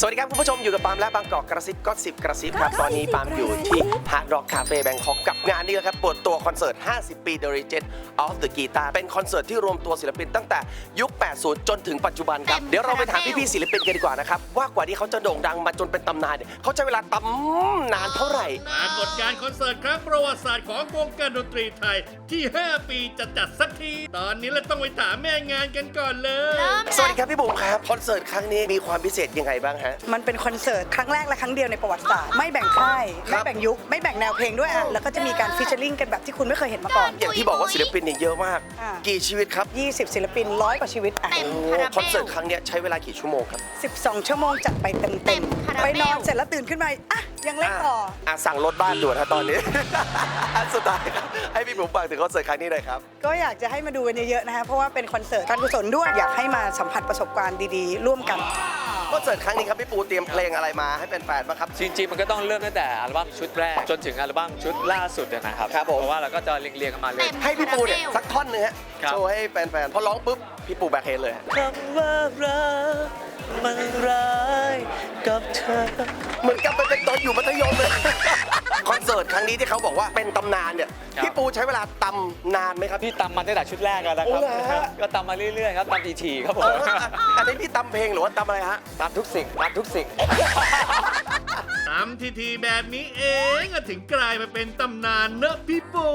สวัสดีครับคุณผู้ชมอยู่กับปาล์มและบางกอกกระซิบก็สิบกระซิบครับ ตอนนี้ปาล์มอยู่ที่ Hard Rock Cafe Bangkok กับงานนี้แหละครับเปิดตัวคอนเสิร์ต 50 ปี The Legend of the Guitar เป็นคอนเสิร์ตที่รวมตัวศิลปินตั้งแต่ยุค 80 จนถึงปัจจุบันครับเต็มเดี๋ยวเราไปถามคาราเบลพี่ๆศิลปินกันดีกว่านะครับ ว่ากว่าที่เขาจะโด่งดังมาจนเป็นตำนานเนี่ยเขาใช้เวลาตำนานเท่าไหร่ปรากฏการณ์คอนเสิร์ตครั้งประวัติศาสตร์ของวงการดนตรีไทยที่ 5 ปีจะจัดสักทีตอนนี้เราต้องไปถามแม่งานกันก่อนเลยเริ่มสวัสดีครับพี่บุ๋มครับคอนเสิร์ตครั้งนี้มีความพิเศษยังไงบ้างฮะมันเป็นคอนเสิร์ตครั้งแรกและครั้งเดียวในประวัติศาสตร์ไม่แบ่งค่ายครัไม่บ แบ่งยุค ไม่แบ่งแนวเพลงด้วยอะแล้วก็จะมีการฟิชเชอร์ลิงกันแบบที่คุณไม่เคยเห็นมาก่อน อย่างที่บอกว่าศิลปินเนี่ยเยอะมาก อ่ากี่ชีวิตครับ20 ศิลปินร้อยกว่าชีวิตอะเต็ม โอ้คาราเบลคอนเสิร์ตครั้งเนี้ยใช้เวลากี่ชั่วโมงครับ12 ชั่วโมงจัดไปเต็มเต็เต็มมคาราเบลไปนอนเสร็จแล้วตื่นขึ้นมาอะยังเล่นต่ออะสั่งรถบ้านด่วนฮะตอนนี้ อันสุดท้ายครับให้พี่บุ๋มฝากถึงคอนเสิร์ตครั้งนี้หน่อยครับ ก็อยากจะให้มาดูกันเยอะๆนะคะเพราะว่าเป็นคอนเสิร์ตการกุศลด้วยอยากให้มาสัมผัสประสบการณ์ดีๆ ร่วมกัน คอนเสิร์ตครั้งนี้ครับพี่ปูเตรียมเพลงอะไรมาให้แฟนๆบ้างครับ จริงๆมันก็ต้องเริ่มตั้งแต่อัลบั้มชุดแรก จนถึงอัลบั้มชุดล่าสุดอะนะครับครับผม เพราะว่าเราก็จะเรียงๆกันมาเลยเต็มให้พี่ปูเนี่ยสักท่อนหนึงฮะครับ โชว์ให้แฟนๆพอร้องปุ๊บพี่ปูแบคเฮดเลยฮะคำว่ารักมันร้ายกับเธอ เหมือนกับไปเป็นตอนอยู่มัธยมเลยคอน เสิร์ตครั้งนี้ที่เขาบอกว่าเป็นตำนานเนี่ยครับ พี่ปูใช้เวลาตำนานไหมครับ พี่ตำมาตั้งแต่ชุดแรกแล้วนะคโอ้รับเหรอฮะ ก็ตำมาเรื่อยๆครับตำทีๆครับผเอมออันนี้พี่ตำเพลงหรือว่าตำอะไรฮะ ตำทุกสิ่งตำทุกสิ่งตามทีทีๆแบบนี้เองอะถึงกลายมาเป็นตำนานเนอะพี่ปู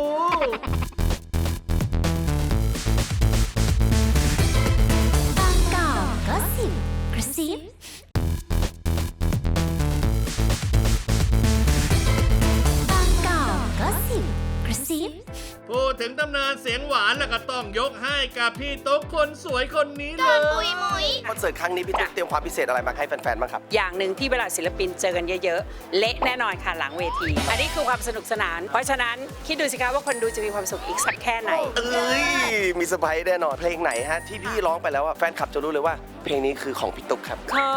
ซิบพูดถึงตำนานเสียงหวานแล้วก็ต้องยกให้กับพี่ตุ๊กคนสวยคนนี้เลเกิยนปุยมุยคอนเสิร์ตครั้งนี้พี่ตุ๊กเตรียมความพิเศษอะไรมาให้แฟนๆบ้างครับ อย่างหนึ่งที่เวลาศิลปินเจอกันเยอะๆ เละแน่นอนค่ะหลังเวที อันนี้คือความสนุกสนาน เพราะฉะนั้นคิดดูสิคะว่าคนดูจะมีความสุขอีกสักแค่ไหน เอ้ย มีเซอร์ไพรส์แน่นอนเพลงไหนฮะ ที่พี่ร้องไปแล้วอะแฟนคลับจะรู้เลยว่า เพลงนี้คือของพี่ตุ๊กครับขอ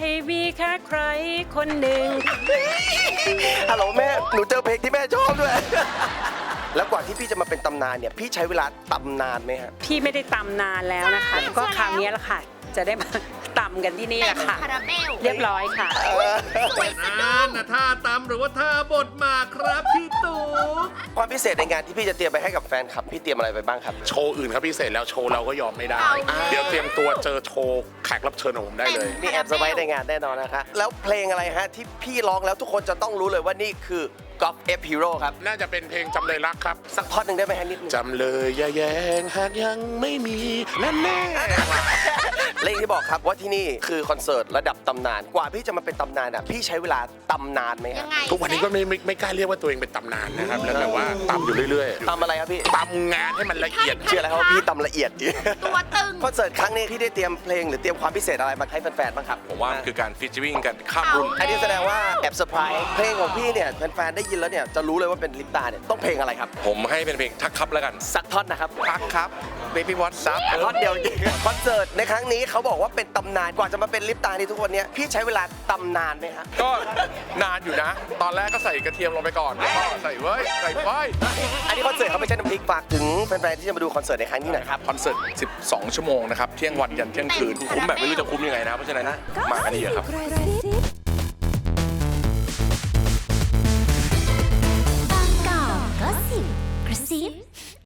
ให้มีแค่ใครคนหนึ่งฮัลโหลแม่ หนูเจอเพลงที่แม่ชอบด้วย แล้วกว่าที่พี่จะมาเป็นตำนานเนี่ยพี่ใช้เวลาตำนานไหมฮะพี่ไม่ได้ตำนานแล้วนะคะใช่ก็ใช่คราวนี้แหละค่ะ จะได้มาตำกันที่นี่เต็แหมละค่ะ คาราเบลเรียบร้อยค่ะ สวยสะดุ้นั่งนนะท่าตำหรือว่าท่าบทมาครับพี่ตุ๊กความพิเศษในงานที่พี่จะเตรียมไปให้กับแฟนคลับพี่เตรียมอะไรไปบ้างครับ โชว์อื่นครับพิเศษแล้วโชว์เราก็ยอมไม่ได้เอาเลยเดี๋ยวเตรียมตัวเจอโชว์แขกรับเชิญของผมได้เลย มีแอบเซอร์ไพรส์ในงานแน่นอนนะคะ แล้วเพลงอะไรฮะที่พี่ร้องแล้วทุกคนจะต้องรู้เลยว่านี่คือ กอล์ฟเอฟฮีโร่ครับ น่าจะเป็นเพลงจำเลยรักครับ สักท่อนหนึ่งได้ไหมฮะนิดนึง จำเลยอย่าแยงหากยังไม่มีนั่นแน่ เล่งที่บอกครับว่าที่นี่คือคอนเสิร์ตระดับตำนาน กว่าพี่จะมาเป็นตำนานอะพี่ใช้เวลาตำนานไหมยัฮะงไงทุกวันนี้ก็ไม่ไม่ไม่กล้าเรียกว่าตัวเองเป็นตำนานนะครับ แล้วแบบว่าตำอยู่เรื่อยตำอะไรครับพี่ๆตำงานให้มันละเอียด เชื่อแล้วครับว่าพี่ตำละเอียดดี ตัวตึง คอนเสิร์ตครั้งนี้พี่ได้เตรียมเพลงหรือเตรียมความพิเศษอะไรมาให้แฟนๆบ้างครับผมว่ามันคือการฟิชชิ่งกันข้ามรุ่น อันนี้แสดงว่าแอบเซอร์ไพรส์เพลงของพี่เนี่ยแฟนๆได้ยินแล้วเนี่ยจะรู้เลยว่าเป็นลิปตาเนี่ยต้องเพลงอะไรครับผมให้เป็นเพลงทักครับแล้วกันสักท่อนนะครับทักครับ Baby What's up ท่อนเดียวจริงๆคอนเสิร์ตในครั้งนี้เขาบอกว่าเป็นตำนานกว่าจะมาเป็นลิปตาในทุกวันเนี้ยพี่ใช้เวลาตำนานไหมฮะก็นานอยู่นะ ตอนแรกก็ใส่กระเทียมลงไปก่อนแล้วก็ใส่เว้ยใส่ไว้ยอันนี้คอนเสิร์ตเขาไม่ใช่น้ำพริกฝากถึงแฟนๆที่จะมาดูคอนเสิร์ตในครั้งนี้หน่อยครับคอนเสิร์ต 12 ชั่วโมงนะครับ เที่ยงวันยันเที่ยงคืนคุ้มแบบไม่รู้จะคุ้มยังไงนะ เพราะฉะนั้นมากันเยอะครับบางกอกก็สิบกระ